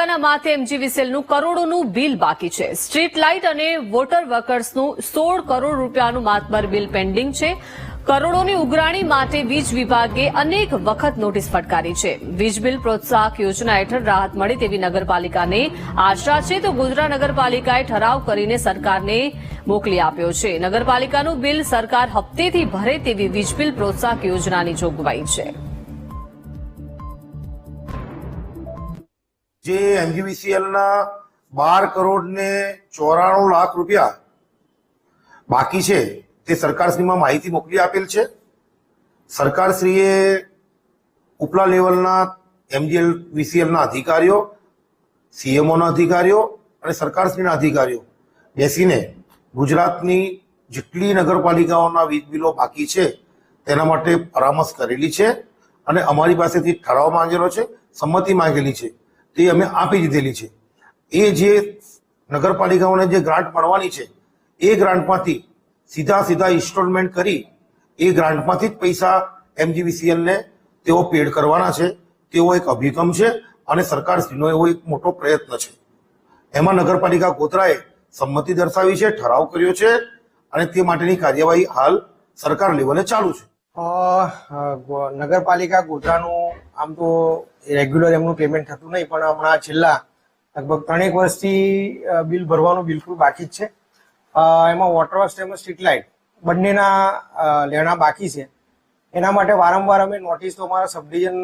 નગરપાલિકાના માથે એમજીવીસીએલનું કરોડોનું બિલ બાકી છે. સ્ટ્રીટ લાઇટ અને વોટર વર્કર્સનું સોળ કરોડ રૂપિયાનું માતબર બિલ પેન્ડિંગ છે. કરોડોની ઉઘરાણી માટે વીજ વિભાગે અનેક વખત નોટિસ ફટકારી છે. વીજ બિલ પ્રોત્સાહક યોજના હેઠળ રાહત મળે તેવી નગરપાલિકાને આશા છે તો ગુજરાત નગરપાલિકાએ ઠરાવ કરીને સરકારને મોકલી આપ્યો છે. નગરપાલિકાનું બિલ સરકાર હપ્તેથી ભરે તેવી વીજ બિલ પ્રોત્સાહક યોજનાની જોગવાઈ છે. જે એમજીવીસીએલ ના બાર કરોડ ને ચોરાણું લાખ રૂપિયા બાકી છે, તે સરકારશ્રીમાં માહિતી મોકલી આપેલ છે. સરકારશ્રીએ ઉપલા લેવલના એમજીએલ વીસીએલના અધિકારીઓ સીએમઓના અધિકારીઓ અને સરકારશ્રીના અધિકારીઓ બેસીને ગુજરાતની જેટલી નગરપાલિકાઓના વીજ બિલો બાકી છે, તેના માટે પરામર્શ કરેલી છે અને અમારી પાસેથી ઠરાવ માંગેલો છે, સંમતિ માંગેલી છે. તે અમે આપી દીધેલી છે. એ જે નગરપાલિકાઓને જે ગ્રાન્ટ મળવાની છે, એ ગ્રાન્ટમાંથી સીધા સીધા ઇન્સ્ટોલમેન્ટ કરી, એ ગ્રાન્ટમાંથી જ પૈસા એમજીવીસીએલને તેઓ પેડ કરવાના છે. તેવો એક અભિગમ છે અને સરકારશ્રીનો એવો એક મોટો પ્રયત્ન છે. એમાં નગરપાલિકા ગોધરાએ સંમતિ દર્શાવી છે, ઠરાવ કર્યો છે અને તે માટેની કાર્યવાહી હાલ સરકાર લેવલે ચાલુ છે. નગરપાલિકા ગોધરાનું આમ તો રેગ્યુલર એમનું પેમેન્ટ થતું નહીં, પણ હમણાં છેલ્લા લગભગ ત્રણેક વર્ષથી બિલ ભરવાનું બિલકુલ બાકી જ છે. એમાં વોટર વર્ક્સ તેમજ સ્ટ્રીટ લાઇટ બંનેના લેણા બાકી છે. એના માટે વારંવાર અમે નોટિસ તો અમારા સબ ડિવિઝન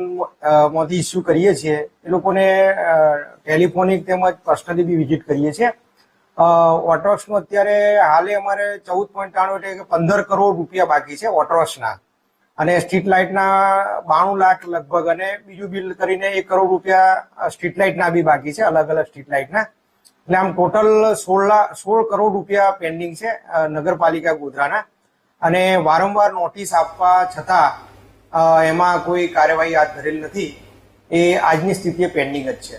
ઇસ્યુ કરીએ છીએ. એ લોકોને ટેલિફોનિક તેમજ પર્સનલી બી વિઝિટ કરીએ છીએ. વોટરવર્ક્સનું અત્યારે હાલે અમારે ચૌદ પોઈન્ટ ત્રાણું એટલે કે પંદર કરોડ રૂપિયા બાકી છે વોટરવર્ક્સના અને સ્ટ્રીટ લાઇટના બાણું લાખ લગભગ અને બીજું બિલ કરીને એક કરોડ રૂપિયા સ્ટ્રીટ લાઇટના બી બાકી છે, અલગ અલગ સ્ટ્રીટ લાઇટના. એટલે આમ ટોટલ સોળ સોળ કરોડ રૂપિયા પેન્ડિંગ છે નગરપાલિકા ગોધરાના. અને વારંવાર નોટિસ આપવા છતાં એમાં કોઈ કાર્યવાહી હાથ ધરેલ નથી. એ આજની સ્થિતિએ પેન્ડિંગ જ છે.